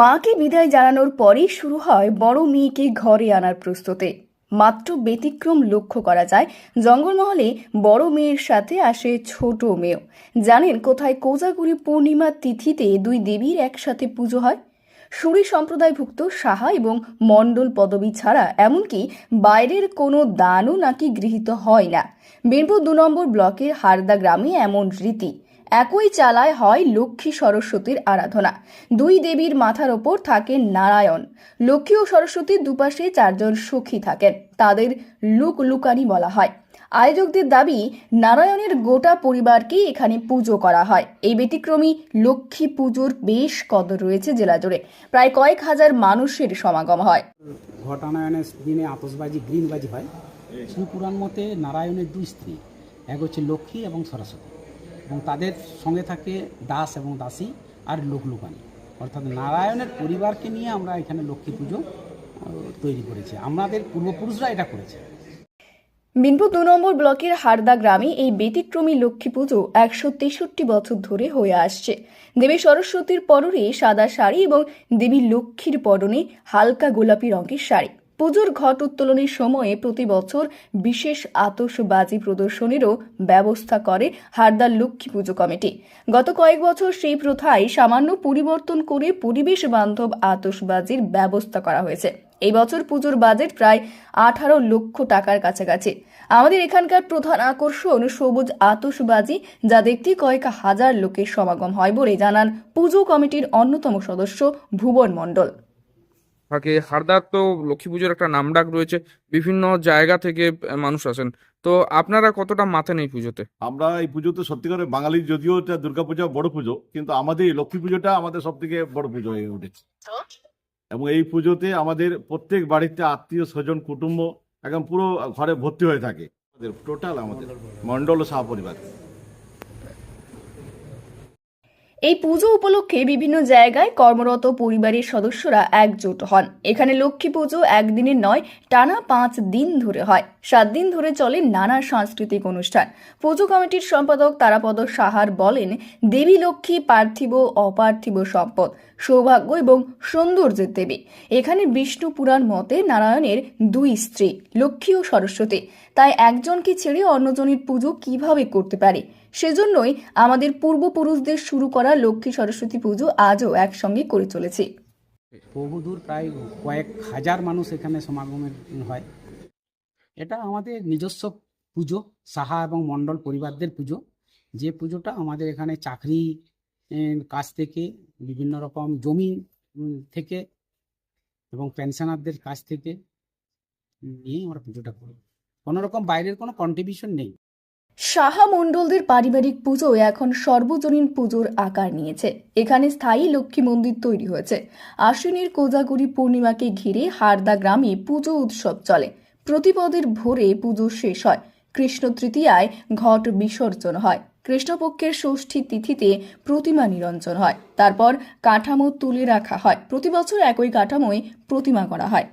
মাকে বিদায় জানানোর পরেই শুরু হয় বড় মেয়েকে ঘরে আনার প্রস্তুতি। মাত্র ব্যতিক্রম লক্ষ্য করা যায়, জঙ্গলমহলে বড় মেয়ের সাথে আসে ছোট মেয়েও। জানেন কোথায় কোজাগুড়ি পূর্ণিমা তিথিতে দুই দেবীর একসাথে পুজো হয়? সুরি সম্প্রদায়ভুক্ত সাহা এবং মণ্ডল পদবী ছাড়া এমনকি বাইরের কোনো দানও নাকি গৃহীত হয় না। বীরপুর দু নম্বর ব্লকের হারদা গ্রামে এমন রীতি। একই চালায় হয় লক্ষ্মী সরস্বতীর আরাধনা। দুই দেবীর মাথার ওপর থাকে নারায়ণ। লক্ষ্মী ও সরস্বতীর দুপাশে চারজন সখী থাকেন। তাদের লুক লুকানি বলা হয়। আয়োজকদের দাবি, নারায়ণের গোটা পরিবারকেই এখানে পুজো করা হয়। এই ব্যতিক্রমী লক্ষ্মী পুজোর বেশ কদর রয়েছে জেলা জুড়ে। প্রায় কয়েক হাজার মানুষের সমাগম হয়। ঘটানায়নের দিনে আতসবাজি গ্রিনবাজি হয়। শিবপুরাণ মতে নারায়ণের দুই স্ত্রী, এক হচ্ছে লক্ষ্মী এবং সরস্বতী। এবং তাদের সঙ্গে থাকে দাস এবং দাসী আর লোকলুকানি অর্থাৎ নারায়ণের পরিবারকে নিয়ে আমরা এখানে লক্ষ্মী পুজো তৈরি করেছি। আমাদের পূর্বপুরুষরা এটা করেছে। বিনপুর দু নম্বর ব্লকের হারদা গ্রামে এই ব্যতিক্রমী লক্ষ্মী পুজো একশো তেষট্টি বছর ধরে হয়ে আসছে। দেবী সরস্বতীর পরনে সাদা শাড়ি এবং দেবী লক্ষ্মীর পরনে হালকা গোলাপি রঙের শাড়ি। পুজোর ঘট উত্তোলনের সময়ে প্রতি বছর বিশেষ আতসবাজি প্রদর্শনীরও ব্যবস্থা করে হারদার লক্ষ্মী পুজো কমিটি। গত কয়েক বছর সেই প্রথায় সামান্য পরিবর্তন করে পরিবেশ বান্ধব আতসবাজির ব্যবস্থা করা হয়েছে। এই বছর পুজোর বাজেট প্রায় আঠারো লক্ষ টাকার কাছাকাছি। আমাদের এখানকার প্রধান আকর্ষণ সবুজ আতসবাজি যা দেখতে কয়েক হাজার লোকের সমাগম হয় বলে জানান পুজো কমিটির অন্যতম সদস্য ভুবন মণ্ডল। থাকে। হারদার তো লক্ষ্মী পুজোর একটা নামডাক রয়েছে। বিভিন্ন জায়গা থেকে মানুষ আসেন। তো আপনারা কতটা মাথা নেই পুজোতে? আমরা এই পুজোতে সত্যি করে বাঙালির যদিও এটা দুর্গাপূজা বড় পুজো, কিন্তু আমাদের এই লক্ষ্মী পুজোটা আমাদের সব থেকে বড় পুজো হয়ে উঠেছে। এবং এই পুজোতে আমাদের প্রত্যেক বাড়িতে আত্মীয় স্বজন, কুটুম্ব, একদম পুরো ঘরে ভর্তি হয়ে থাকে। টোটাল আমাদের মন্ডল ও শাহ পরিবার। এই পুজো উপলক্ষে বিভিন্ন জায়গায় কর্মরত পরিবারের সদস্যরা একজোট হন। এখানে লক্ষ্মী পুজো একদিনের নয়, টানা পাঁচ দিন ধরে হয়। সাত দিন ধরে চলে নানা সাংস্কৃতিক অনুষ্ঠান। পুজো কমিটির সম্পাদক তারাপদ সাহার বলেন, দেবী লক্ষ্মী পার্থিব অপার্থিব সম্পদ, সৌভাগ্য এবং সৌন্দর্যের দেবী। এখানে বিষ্ণু পুরাণ মতে নারায়ণের দুই স্ত্রী, লক্ষ্মী ও সরস্বতী। তাই একজনকে ছেড়ে অন্যজনের পুজো কীভাবে করতে পারে? সেজন্যই আমাদের পূর্বপুরুষদের শুরু করা লক্ষ্মী সরস্বতী পুজো আজও একসঙ্গে করে চলেছি। বহুদূর প্রায় কয়েক হাজার মানুষ এখানে সমাগমের হয়। এটা আমাদের নিজস্ব পুজো, সাহা এবং মণ্ডল পরিবারদের পুজো। যে পুজোটা আমাদের এখানে চাকরি কাছ থেকে, বিভিন্ন রকম জমি থেকে এবং পেনশনারদের কাছ থেকে নিয়ে আমরা পুজোটা করি। কোনো রকম বাইরের কোনো কন্ট্রিবিউশন নেই। সাহা মণ্ডলদের পারিবারিক পুজো এখন সর্বজনীন পুজোর আকার নিয়েছে। এখানে স্থায়ী লক্ষ্মী মন্দির তৈরি হয়েছে। আশ্বিনের কোজাগুড়ি পূর্ণিমাকে ঘিরে হারদা গ্রামে পুজো উৎসব চলে। প্রতিপদের ভোরে পুজো শেষ হয়। কৃষ্ণ তৃতীয়ায় ঘট বিসর্জন হয়। কৃষ্ণপক্ষের ষষ্ঠী তিথিতে প্রতিমা নিরঞ্জন হয়। তারপর কাঠামো তুলে রাখা হয়। প্রতি বছর একই কাঠামোয় প্রতিমা করা হয়।